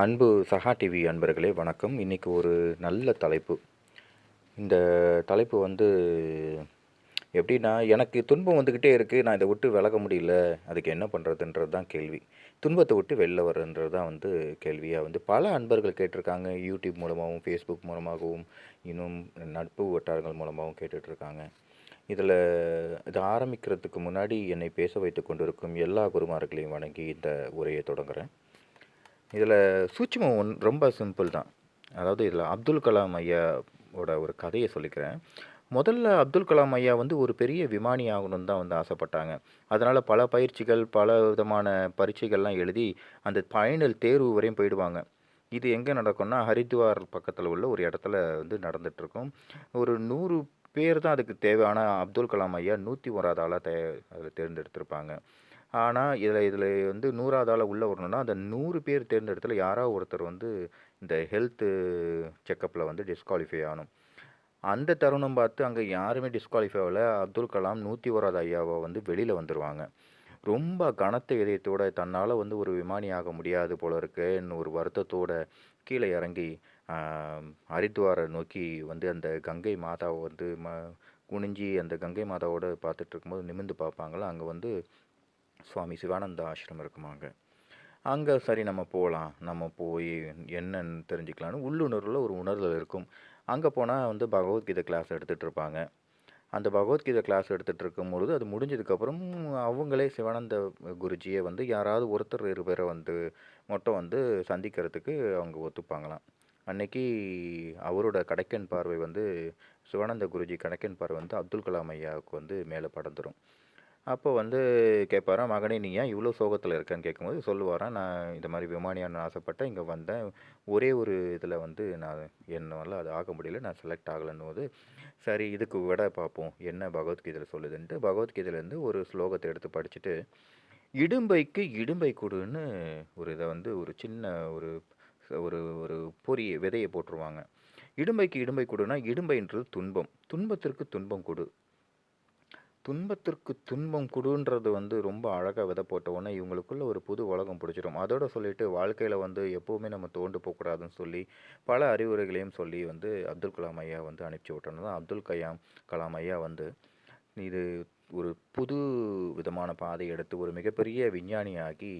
அன்பு சஹா டிவி அன்பர்களே வணக்கம். இன்றைக்கி ஒரு நல்ல தலைப்பு. இந்த தலைப்பு வந்து எப்படின்னா எனக்கு துன்பம் வந்துக்கிட்டே இருக்குது நான் இதை விட்டு விலக முடியல. அதுக்கு என்ன பண்ணுறதுன்றது தான் கேள்வி. துன்பத்தை விட்டு வெளில வர்றன்றது தான் வந்து கேள்வியாக வந்து பல அன்பர்கள் கேட்டிருக்காங்க. யூடியூப் மூலமாகவும் ஃபேஸ்புக் மூலமாகவும் இன்னும் நட்பு வட்டாரங்கள் மூலமாகவும் கேட்டுட்ருக்காங்க. இதில் இது ஆரம்பிக்கிறதுக்கு முன்னாடி என்னை பேச வைத்து கொண்டிருக்கும் எல்லா குருமார்களையும் வணங்கி இந்த உரையை தொடங்குறேன். இதில் சூட்சுமம் ஒன் ரொம்ப சிம்பிள் தான். அதாவது இதில் அப்துல் கலாம் ஐயாவோட ஒரு கதையை சொல்லிக்கிறேன். முதல்ல அப்துல் கலாம் ஐயா வந்து ஒரு பெரிய விமானி ஆகணும்னு தான் வந்து ஆசைப்பட்டாங்க. அதனால் பல பயிற்சிகள் பல விதமான பரீட்சைகள்லாம் எழுதி அந்த பயனல் தேர்வு வரையும் போயிடுவாங்க. இது எங்கே நடக்கும்னா ஹரித்வார் பக்கத்தில் உள்ள ஒரு இடத்துல வந்து நடந்துகிட்ருக்கும் ஒரு நூறு பேர் தான் அதுக்கு தேவை. ஆனால் அப்துல் கலாம் ஐயா நூற்றி ஓராது ஆளாக தே அதில் தேர்ந்தெடுத்திருப்பாங்க. ஆனால் இதில் இதில் வந்து நூறாவதால் உள்ளே வரணும்னா அந்த நூறு பேர் தேர்ந்தெடுத்துல யாராவது ஒருத்தர் வந்து இந்த ஹெல்த்து செக்கப்பில் வந்து டிஸ்குவாலிஃபை ஆகணும். அந்த தருணம் பார்த்து அங்கே யாருமே டிஸ்குவாலிஃபை ஆகலை. அப்துல் கலாம் நூற்றி ஓராது ஐயாவை வந்து வெளியில் வந்துடுவாங்க ரொம்ப கனத்த இதயத்தோட தன்னால் வந்து ஒரு விமானி ஆக முடியாது போல இருக்கேன்னு ஒரு வருத்தத்தோட கீழே இறங்கி ஆஹ், ஹரித்வாரை நோக்கி வந்து அந்த கங்கை மாதாவை வந்து ம குனிஞ்சி அந்த கங்கை மாதாவோட பார்த்துட்டு இருக்கும்போது நிமிர்ந்து பார்ப்பாங்களா? அங்கே வந்து சுவாமி சிவானந்த ஆசிரமம் இருக்குமாங்க. அங்கே சரி நம்ம போகலாம் நம்ம போய் என்னன்னு தெரிஞ்சுக்கலான்னு உள்ளுணர்வில் ஒரு உணர்தல் இருக்கும். அங்கே போனால் வந்து பகவத்கீதை கிளாஸ் எடுத்துகிட்டு இருப்பாங்க. அந்த பகவத்கீதை கிளாஸ் எடுத்துகிட்டு இருக்கும்பொழுது அது முடிஞ்சதுக்கப்புறம் அவங்களே சிவானந்த குருஜியை வந்து யாராவது ஒருத்தர் இரு பேரை வந்து மட்டும் வந்து சந்திக்கிறதுக்கு அவங்க ஒத்துப்பாங்களாம். அன்னைக்கு அவரோட கடைக்கன் பார்வை வந்து சிவானந்த குருஜி கடைக்கன் பார்வை வந்து அப்துல் கலாம் ஐயாவுக்கு வந்து மேலே படந்துடும் அப்போ வந்து கேட்பாராம் மகனே நீ ஏன் இவ்வளோ சோகத்தில் இருக்கேன்னு? கேட்கும்போது சொல்லுவாராம் நான் இந்த மாதிரி விமானியான ஆசைப்பட்டேன் இங்கே வந்தேன். ஒரே ஒரு இதில் வந்து நான் என்னால் அது ஆக முடியல நான் செலக்ட் ஆகலைன்னு போது சரி இதுக்கு விட பார்ப்போம் என்ன பகவத்கீதையில் சொல்லுதுன்ட்டு பகவத்கீதையிலேருந்து ஒரு ஸ்லோகத்தை எடுத்து படிச்சுட்டு இடும்பைக்கு இடும்பை கொடுன்னு ஒரு இதை வந்து ஒரு சின்ன ஒரு ஒரு ஒரு பொறி விதையை போட்டுருவாங்க. இடும்பைக்கு இடும்பை கொடுன்னா இடும்பைன்றது துன்பம். துன்பத்திற்கு துன்பம் கொடு. துன்பத்திற்கு துன்பம் கொடுன்றது வந்து ரொம்ப அழகாக விதை போட்ட உடனே இவங்களுக்குள்ள ஒரு புது உலகம் பிடிச்சிடும் அதோட சொல்லிட்டு வாழ்க்கையில் வந்து எப்போவுமே நம்ம தோண்டு போகக்கூடாதுன்னு சொல்லி பல அறிவுரைகளையும் சொல்லி வந்து அப்துல் கலாம் ஐயா வந்து அனுப்பிச்சி விட்டோன்னு தான் அப்துல் கயாம் கலாம் ஐயா வந்து இது ஒரு புது விதமான பாதை எடுத்து ஒரு மிகப்பெரிய விஞ்ஞானியாகி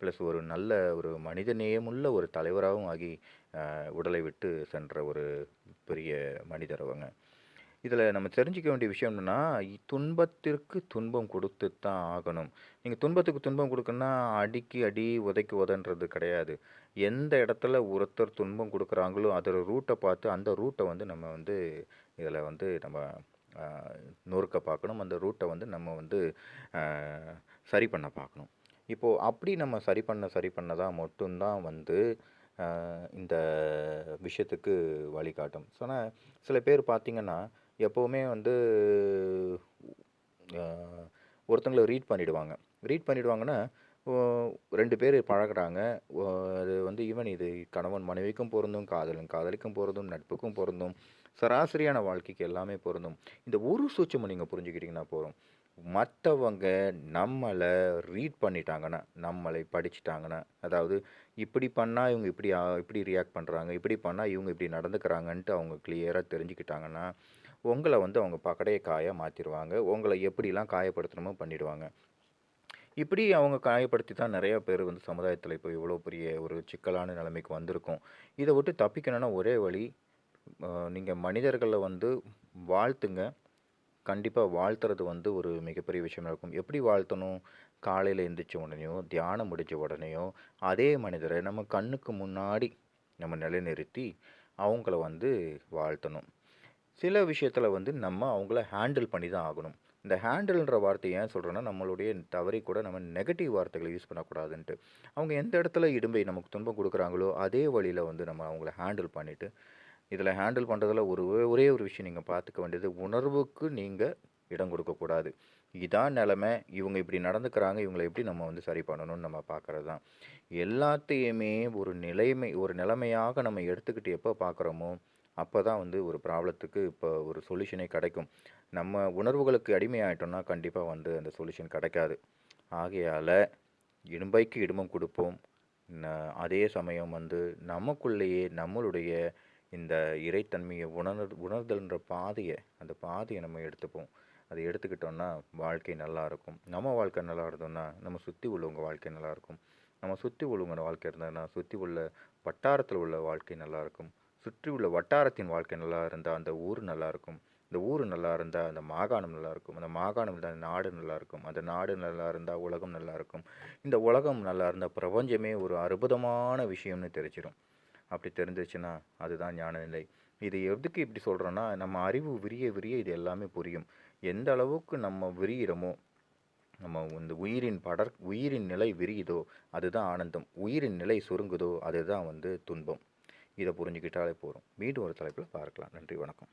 ப்ளஸ் ஒரு நல்ல ஒரு மனிதநேயமுள்ள ஒரு தலைவராகவும் ஆகி உடலை விட்டு சென்ற ஒரு பெரிய மனிதர் அவங்க. இதில் நம்ம தெரிஞ்சுக்க வேண்டிய விஷயம் என்னன்னா துன்பத்திற்கு துன்பம் கொடுத்து தான் ஆகணும். நீங்கள் துன்பத்துக்கு துன்பம் கொடுக்குன்னா அடிக்கு அடி உதைக்கு உதன்றது கிடையாது. எந்த இடத்துல ஒருத்தர் துன்பம் கொடுக்குறாங்களோ அதோட ரூட்டை பார்த்து அந்த ரூட்டை வந்து நம்ம வந்து இதில் வந்து நம்ம நொறுக்க பார்க்கணும். அந்த ரூட்டை வந்து நம்ம வந்து சரி பண்ண பார்க்கணும். இப்போது அப்படி நம்ம சரி பண்ண சரி பண்ணதான் மட்டும்தான் வந்து இந்த விஷயத்துக்கு வழிகாட்டும். சொன்னால் சில பேர் பார்த்திங்கன்னா எப்போவுமே வந்து ஒருத்தங்களை ரீட் பண்ணிவிடுவாங்க ரீட் பண்ணிவிடுவாங்கன்னா ரெண்டு பேர் பழகுறாங்க. அது வந்து ஈவன் இது கணவன் மனைவிக்கும் பொருந்தும் காதலும் காதலிக்கும் பொருந்தும் நட்புக்கும் பொருந்தும் சராசரியான வாழ்க்கைக்கு எல்லாமே பொருந்தும். இந்த ஒரு சூட்சமும் நீங்கள் புரிஞ்சுக்கிட்டிங்கன்னா போதும். மற்றவங்க நம்மளை ரீட் பண்ணிட்டாங்கன்னா நம்மளை படிச்சிட்டாங்கன்னா அதாவது இப்படி பண்ணால் இவங்க இப்படி இப்படி ரியாக்ட் பண்ணுறாங்க இப்படி பண்ணால் இவங்க இப்படி நடந்துக்கிறாங்கன்ட்டு அவங்க கிளியராக தெரிஞ்சுக்கிட்டாங்கன்னா உங்களை வந்து அவங்க பக்கடைய காயாக மாற்றிடுவாங்க உங்களை எப்படிலாம் காயப்படுத்தணுமோ பண்ணிடுவாங்க. இப்படி அவங்க காயப்படுத்தி தான் நிறைய பேர் வந்து சமுதாயத்தில் இப்போ இவ்வளோ பெரிய ஒரு சிக்கலான நிலைமைக்கு வந்திருக்கும். இதை விட்டு தப்பிக்கணும்னா ஒரே வழி நீங்கள் மனிதர்களை வந்து வாழ்த்துங்க. கண்டிப்பாக வாழ்த்துறது வந்து ஒரு மிகப்பெரிய விஷயமா இருக்கும். எப்படி வாழ்த்தணும்? காலையில் எந்திரிச்ச உடனேயோ தியானம் முடிஞ்ச உடனேயோ அதே மனிதரை நம்ம கண்ணுக்கு முன்னாடி நம்ம நிலைநிறுத்தி அவங்கள வந்து வாழ்த்தணும். சில விஷயத்தில் வந்து நம்ம அவங்கள ஹேண்டில் பண்ணி தான் ஆகணும். இந்த ஹேண்டில்ன்ற வார்த்தை ஏன் சொல்கிறேன்னா நம்மளுடைய தவறி கூட நம்ம நெகட்டிவ் வார்த்தைகளை யூஸ் பண்ணக்கூடாதுன்ட்டு. அவங்க எந்த இடத்துல இடும்பை நமக்கு துன்பம் கொடுக்குறாங்களோ அதே வழியில் வந்து நம்ம அவங்கள ஹேண்டில் பண்ணிவிட்டு இதில் ஹேண்டில் பண்ணுறதுல ஒரு ஒரே ஒரு விஷயம் நீங்கள் பார்த்துக்க வேண்டியது உணர்வுக்கு நீங்கள் இடம் கொடுக்கக்கூடாது. இதான் நிலமை. இவங்க இப்படி நடந்துக்கிறாங்க இவங்களை எப்படி நம்ம வந்து சரி பண்ணணும்னு நம்ம பார்க்குறது தான். எல்லாத்தையுமே ஒரு நிலைமை ஒரு நிலைமையாக நம்ம எடுத்துக்கிட்டு எப்போ பார்க்குறோமோ அப்போ தான் வந்து ஒரு ப்ராப்ளத்துக்கு இப்போ ஒரு சொல்யூஷனே கிடைக்கும். நம்ம உணர்வுகளுக்கு அடிமையாயிட்டோம்னா கண்டிப்பாக வந்து அந்த சொல்யூஷன் கிடைக்காது. ஆகையால் இடும்பைக்கு இடுமம் கொடுப்போம். அதே சமயம் வந்து நமக்குள்ளேயே நம்மளுடைய இந்த இறைத்தன்மையை உணர் உணர்தல்ன்ற பாதையை அந்த பாதையை நம்ம எடுத்துப்போம். அதை எடுத்துக்கிட்டோம்னா வாழ்க்கை நல்லா இருக்கும். நம்ம வாழ்க்கை நல்லா இருந்தோம்னா நம்ம சுற்றி உள்ளவங்க வாழ்க்கை நல்லாயிருக்கும் நம்ம சுற்றி உள்ளவங்க வாழ்க்கை இருந்ததுன்னா சுற்றி உள்ள வட்டாரத்தில் உள்ள வாழ்க்கை நல்லாயிருக்கும் சுற்றி உள்ள வட்டாரத்தின் வாழ்க்கை நல்லா இருந்தால் அந்த ஊர் நல்லா இருக்கும். இந்த ஊர் நல்லா இருந்தால் அந்த மாகாணம் நல்லா இருக்கும். அந்த மாகாணம் இருந்தால் அந்த நாடு நல்லா இருக்கும். அந்த நாடு நல்லா இருந்தால் உலகம் நல்லா இருக்கும். இந்த உலகம் நல்லா இருந்தால் பிரபஞ்சமே ஒரு அற்புதமான விஷயம்னு தெரிஞ்சிடும் அப்படி தெரிஞ்சிச்சுன்னா அதுதான் ஞான நிலை இது எதுக்கு இப்படி சொல்கிறோன்னா நம்ம அறிவு விரிய விரிய இது எல்லாமே புரியும். எந்த அளவுக்கு நம்ம விரியிறோமோ நம்ம இந்த உயிரின் படர் உயிரின் நிலை விரியுதோ அதுதான் ஆனந்தம். உயிரின் நிலை சுருங்குதோ அதுதான் வந்து துன்பம். இதை புரிஞ்சுக்கிட்டாலே போதும். மீண்டும் ஒரு தலைப்பில் பார்க்கலாம். நன்றி வணக்கம்.